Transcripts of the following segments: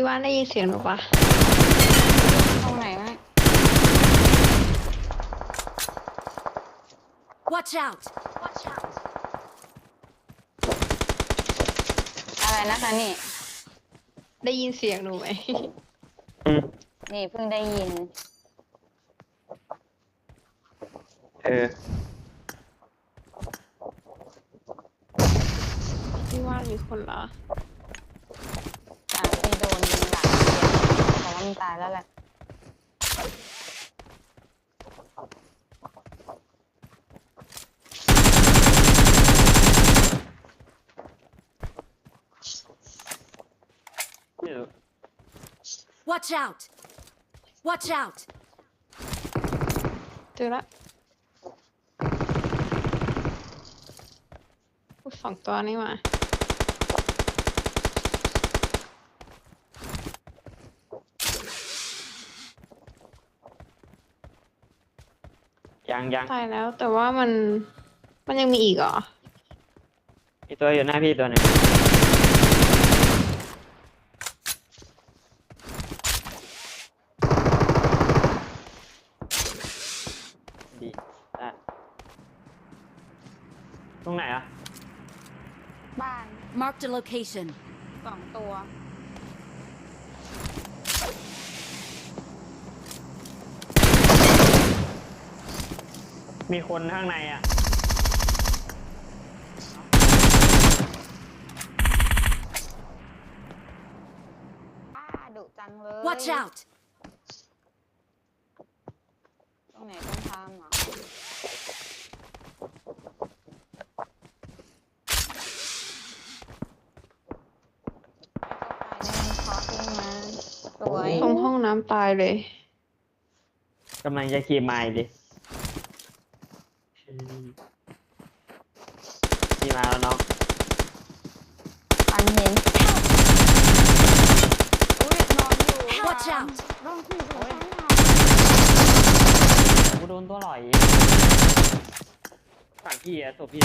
พี่ว่านได้ยินเสียงหนูปะตรงไหนวะ Watch out! Watch out! อะไรนะคะนี่ ได้ยินเสียงหนูไหมอืมนี่เพิ่งได้ยิน เออ พี่ว่านมีคนเหรอ จากที่โดนยิงหลังเสียแต่ว่ามันตายแล้วแหละไม่รู้ Watch out! Watch out! เจอละสองตัวนี่มา ยังยังตายแล้วแต่ว่ามันมันยังมีอีกเหรอมีตัวอยู่หน้าพี่ตัวหนึ่งดีได้ตรงไหนอะบ้าน Marked a location. สองตัว มีคนข้างในอะป้าดุจังเลย Watch out! ตรงไหนต้องทำเหรอก็ไปเล่นคอร์สมาสวย ตรงห้องน้ำตายเลย กำลังจะขี่ไม้ดิ ขี่มาแล้วน้องอันเห็นอุ้ยนอนอยู่ Watch out! ลองคุยกับฉันหน่อยกูโดนตัวหลอยฝั่งพี่อะตัวพี่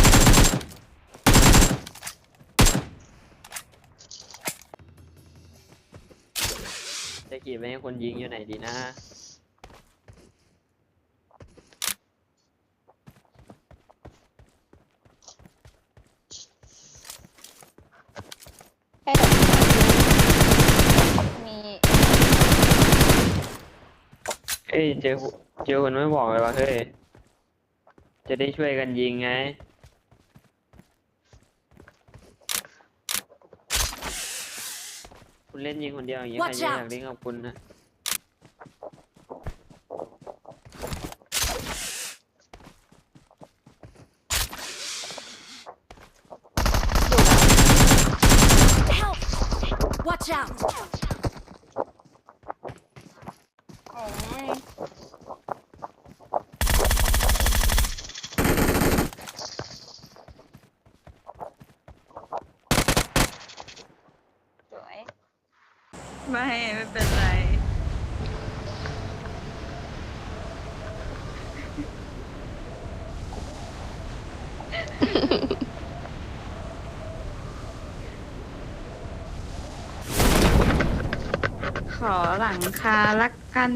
จะขี่ไปให้คนยิงอยู่ไหนดีนะ แค่ดอกม้มีเอ้ยเจอเจอคนไม่บอกเลยว่าเฮ้ย จะได้ช่วยกันยิงไง คุณเล่นยิงคนเดียวอย่างนี้ใคร Watch จะอยากเล่นกับคุณนะ Watch out! อหลังคาละกัน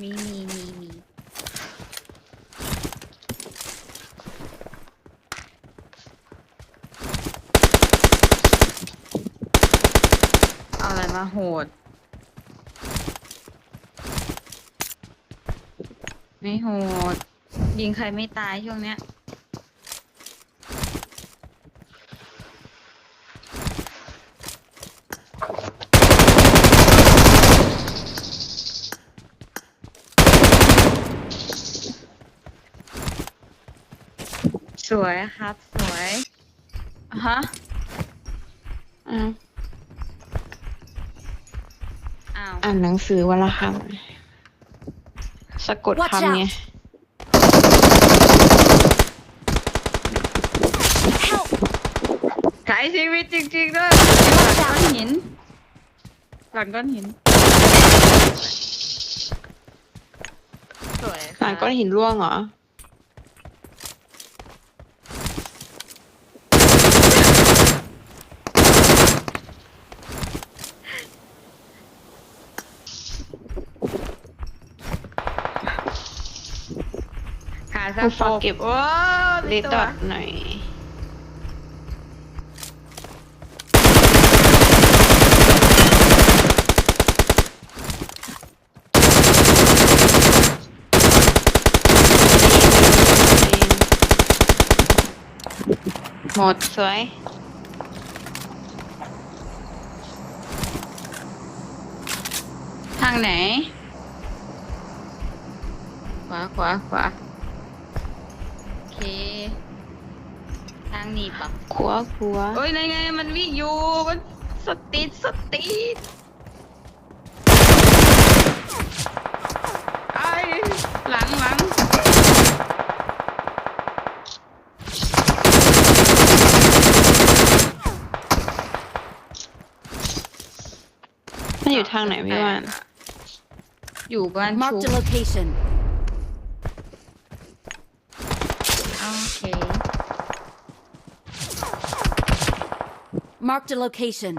มีมีมีมีเอาอะไรมาโหด ไม่โหด ยิงใครไม่ตายช่วงเนี้ย สวยครับ สวยอะฮะอ้าวอ้าวอ่านหนังสือวันละคำสะกด Watch คำไง out ขายชีวิตจริงๆด้วยหลังก้อนหินหลังก้อนหิน สวยหลังก้อนหินร่วงเหรอ สะผมโพฝากกเก็บโอ้เลติดตัดวอทหน่อย หมดสวย ทางไหน ขวาขวาขวาางนี้ปะขัวขัวโอ้ยไงไงมันวิ่งอยู่มันสติดสติดไอ้หลังหลังมันอยู่ทางไหนพี่วานอยู่บ้านชุ Marked a บ location. โอเค Marked a location.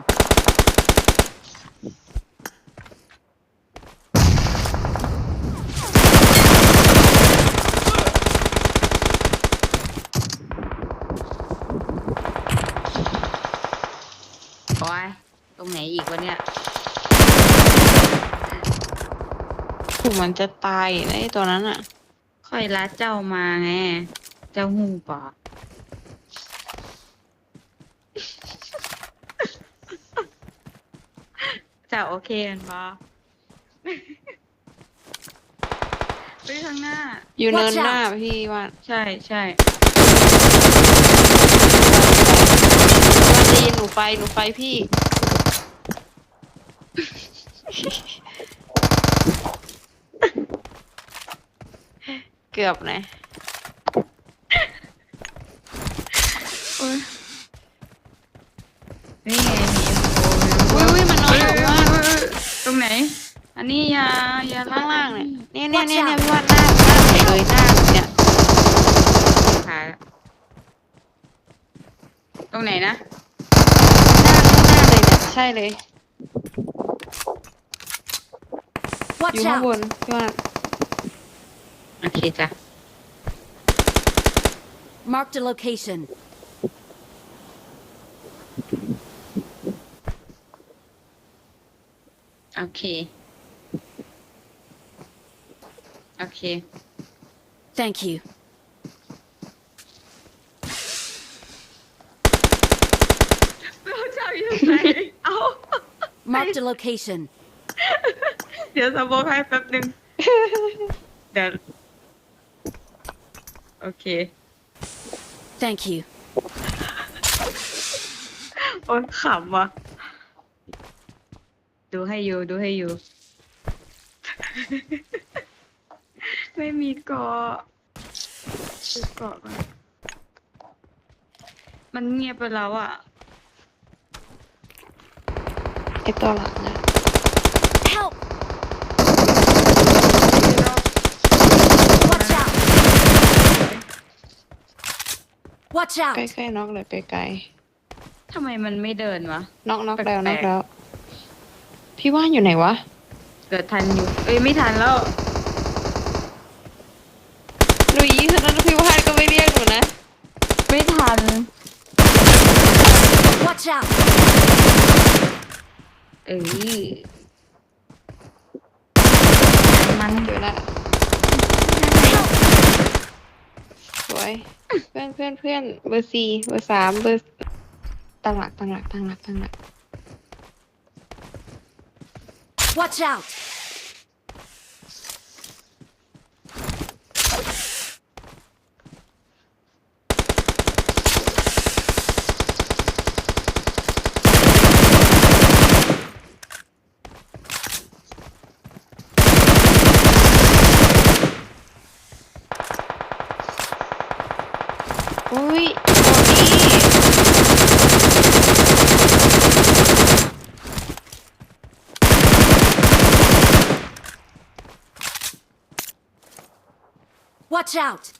โอ้ยตรงไหนอีกวะเนี่ยถูกมันจะตายอยู่นะไอ้ตัวนั้นอะ ค่อยรัดเจ้ามาไง เจ้าหูปะ เจ้าโอเคกันปะไปข้างหน้า อยู่เนิน Watch หน้า out พี่วานใช่ใช่วานจะยินหนูไปหนูไปพี่ เกือบนะโอ้ยนี่ไงมี อุ้ยอุ้ยมันนอนอยู่ว่า ตรงไหน อั นนี้อยาอย่าข้างล่างเนี่ยนี่เนี่ยเนี่ยเนี่ยเนี่ยพี่วานหน้าหน้าไหนเลยหน้าหนูเนี่ยขาตรงไหนนะหน้าข้างหน้าเลยเนี่ยใช่เลยอ Watch ยู่ข้างบ out. นพี่วานโอเคจ้ะ Marked a location. โอเค โอเค Thank you. เราจะอยู่ไหนเอา Marked a location. เดี๋ยวสมองให้แป๊บหนึ่งเดี๋ยวโอเค Thank you. โอ้ยขำว่ะ ดูให้อยู่ดูให้อยู่ ไม่มีเกาะดูเกาะก่อนมันเงียบไปแล้วอะ ไอตัวหลังนะ Help! Watch out! Watch ใก out! ล้ๆน็อกเลยไกลทำไมมันไม่เดินวะ ๆน็อกน็อกแล้วแปลน็กอกๆ แล้ว พี่ว่านอยู่ไหนวะ เกิดทันอยู่ เอ้ยไม่ทันแล้ว หนูยีคือนั้นพี่ว่านก็ไม่เรียกหนูนะ ไม่ทัน Watch out! เอ้ยมันเดี๋ยวละสวยเพื่อนเพื่อนเพื่อนเบอร์สี่เบอร์สามเบอร์ตั้งหลักตั้งหลักตั้งหลักตั้งหลัก Watch out! Ui, Bonnie. Watch out!